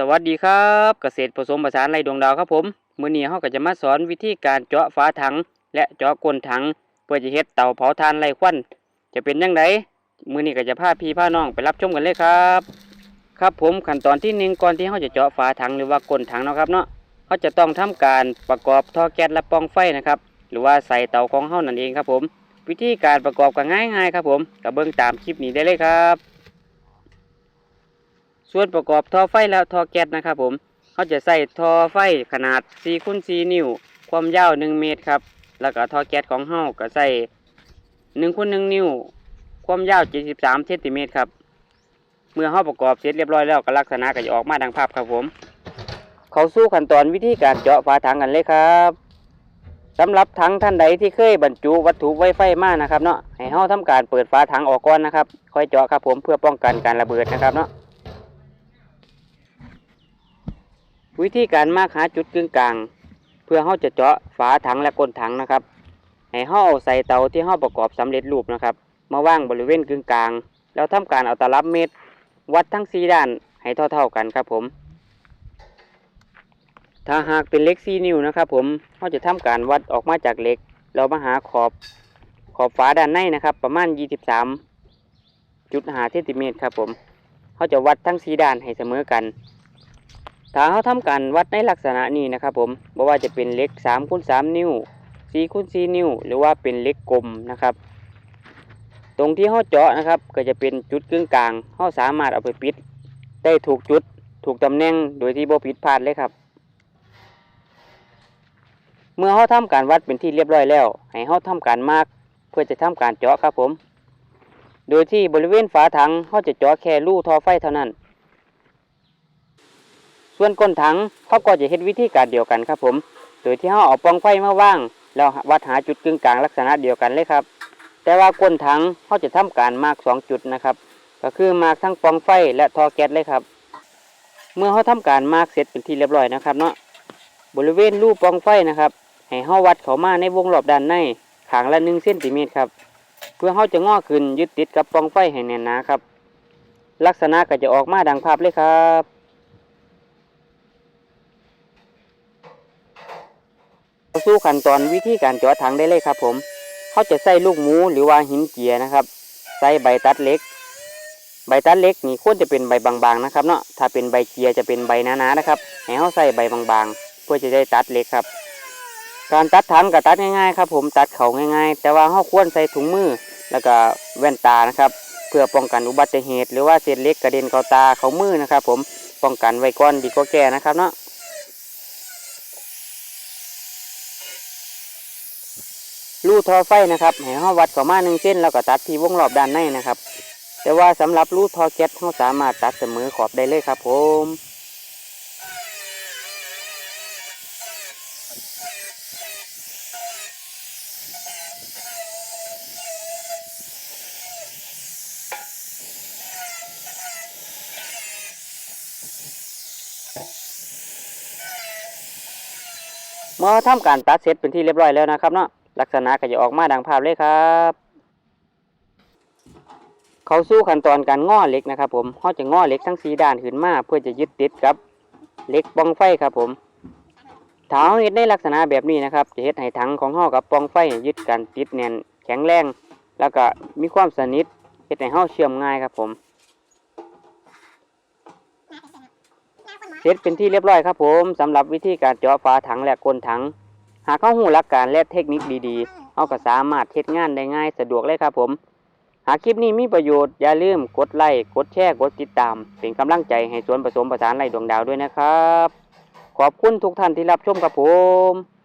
สวัสดีครับเกษตรผสมผสานไรดวงดาวครับผมมื้อนี้เฮาก็จะมาสอนวิธีการเจาะฝาถัง และเจาะก้นถัง เพื่อจะเฮ็ดเตาเผาถ่านไรควันจะเป็นจังไดมื้อนี้ก็จะพาพี่พาน้องไปรับชมกันเลยครับ ครับผมขั้นตอนที่หนึ่งก่อนที่เฮาจะเจาะฝาถังหรือว่าก้นถังนะครับเนาะเฮาจะต้องทำการประกอบท่อแก๊สและปล่องไฟนะครับหรือว่าใส่เตาของเฮานั่นเองครับผม วิธีการประกอบก็ง่ายๆครับผมก็เบิ่งตามคลิปนี้ได้เลยครับ ส่วนประกอบท่อไฟและท่อแก๊สนะครับผมเขาจะใส่ท่อไฟขนาด4คูณ4นิ้ว ความยาว 1 เมตรครับ แล้วก็ท่อแก๊สของเฮาก็ใส่1คูณ1นิ้ว ความยาว 73เซนติเมตรครับ เมื่อเฮาประกอบเสร็จเรียบร้อยแล้วก็ลักษณะก็จะออกมาดังภาพครับผม เขาสู่ขั้นตอนวิธีการเจาะฝาถังกันเลยครับสำหรับถังท่านใดที่เคยบรรจุวัตถุไวไฟมานะครับเนาะให้เฮาทำการเปิดฝาถังออกก่อนนะครับ ค่อยเจาะครับผมเพื่อป้องกันการระเบิดนะครับเนาะ วิธีการมาหาจุดกึ่งกลาง เพื่อเฮาจะเจาะฝาถังและก้นถังนะครับ ให้เฮาเอาใส่เตาที่เฮาประกอบสำเร็จรูปนะครับ มาว่างบริเวณกึ่งกลาง แล้วทำการเอาตลับเมตร วัดทั้งสี่ด้านให้เท่าๆกันครับผม ถ้าหากเป็นเล็ก4นิ้วนะครับ ผมเฮาจะทำการวัดออกมาจากเหล็กเรามาหาขอบขอบฝาด้านในนะครับ ประมาณ 23.5เซนติเมตรครับผมเฮาจะวัดทั้งสีด้านให้เสมอกัน ถ้าเขาทำการวัดในลักษณะนี้นะครับผมบ่ว่าจะเป็นเล็ก3คูณ3นิ้ว4คูณ4นิ้ว หรือว่าเป็นเล็กกลมนะครับ ตรงที่เขาเจาะนะครับ ก็จะเป็นจุดกึ่งกลางเขาสามารถเอาไปปิด ได้ถูกจุดถูกตำแหน่งโดยที่บ่ผิดพลาดเลยครับ เมื่อเขาทำการวัดเป็นที่เรียบร้อยแล้ว ให้เขาทำการมาร์กเพื่อจะทำการเจาะครับผม โดยที่บริเวณฝาถังเขาจะเจาะแค่รูท่อไฟเท่านั้น ส่วนก้นถังเขาก็จะเฮ็ดวิธีการเดียวกันครับผม โดยที่เขาเอาปองไฟมาว่าง แล้ววัดหาจุดกึ่งกลางลักษณะเดียวกันเลยครับ แต่ว่าก้นถังเขาจะทำการมาร์กสองจุดนะครับ ก็คือมาร์กทั้งปองไฟและทอแก๊สเลยครับ เมื่อเขาทำการมาร์กเสร็จเป็นที่เรียบร้อยนะครับเนาะ บริเวณรูปล่องไฟนะครับ ให้เขาวัดเขามาในวงรอบด้านในขางละหนึ่งเซนติเมตรครับ เพื่อเขาจะงอขึ้นยึดติดกับปองไฟให้แน่นหนาครับ ลักษณะก็จะออกมาดังภาพเลยครับ เข้า สู่ขั้นตอนวิธีการเจาะถังได้เลยครับผมเขาจะใส่ลูกหมูหรือว่าหินเจียนะครับ ใส่ใบตัดเล็ก ใบตัดเล็กนี่ควรจะเป็นใบบางๆนะครับเนาะ ถ้าเป็นใบเจียจะเป็นใบหนาๆนะครับ ให้เขาใส่ใบบางๆ เพื่อจะได้ตัดเล็กครับ การตัดถังก็ตัดง่ายๆครับผม ตัดเขาง่ายๆ แต่ว่าเขาควรใส่ถุงมือ แล้วก็แว่นตานะครับ เพื่อป้องกันอุบัติเหตุ หรือว่าเศษเล็กกระเด็นเข้าตาเข้ามือนะครับ ผม ป้องกันไว้ก่อนดีกว่าแก้นะครับเนาะ รูท่อไฟนะครับให้เราวัดเข้ามาหนึ่งเส้นแล้วก็ตัดที่วงรอบด้านในนะครับ แต่ว่าสำหรับรูท่อแก๊สเราสามารถตัดเสมอขอบได้เลยครับ ผมเมื่อทำการตัดเสร็จเป็นที่เรียบร้อยแล้วนะครับเนาะ ลักษณะก็จะออกมาดังภาพเลยครับ เขาสู้ขั้นตอนการง้อเหล็กนะครับ ผมเขาจะง้อเหล็กทั้งสีด้านขึ้นมาเพื่อจะยึดติดกับเหล็กปองไฟครับผมถ้าเราเฮ็ดในลักษณะแบบนี้นะครับ จะเฮ็ดให้ถังของเฮากับปองไฟยึดกันติดแน่นแข็งแรง แล้วก็มีความสนิทเฮ็ดให้เฮาเชื่อมง่ายครับผมเสร็จเป็นที่เรียบร้อยครับผมสำหรับวิธีการเจาะฝาถังและก้นถัง หากเข้าหูหลักการและเทคนิคดีๆเราก็สามารถเฮ็ดงานได้ง่ายสะดวกเลยครับผม หากคลิปนี้มีประโยชน์อย่าลืมกดไลค์กดแชร์กดติดตาม เป็นกำลังใจให้สวนผสมประสานไร่ดวงดาวด้วยนะครับ ขอบคุณทุกท่านที่รับชมครับผม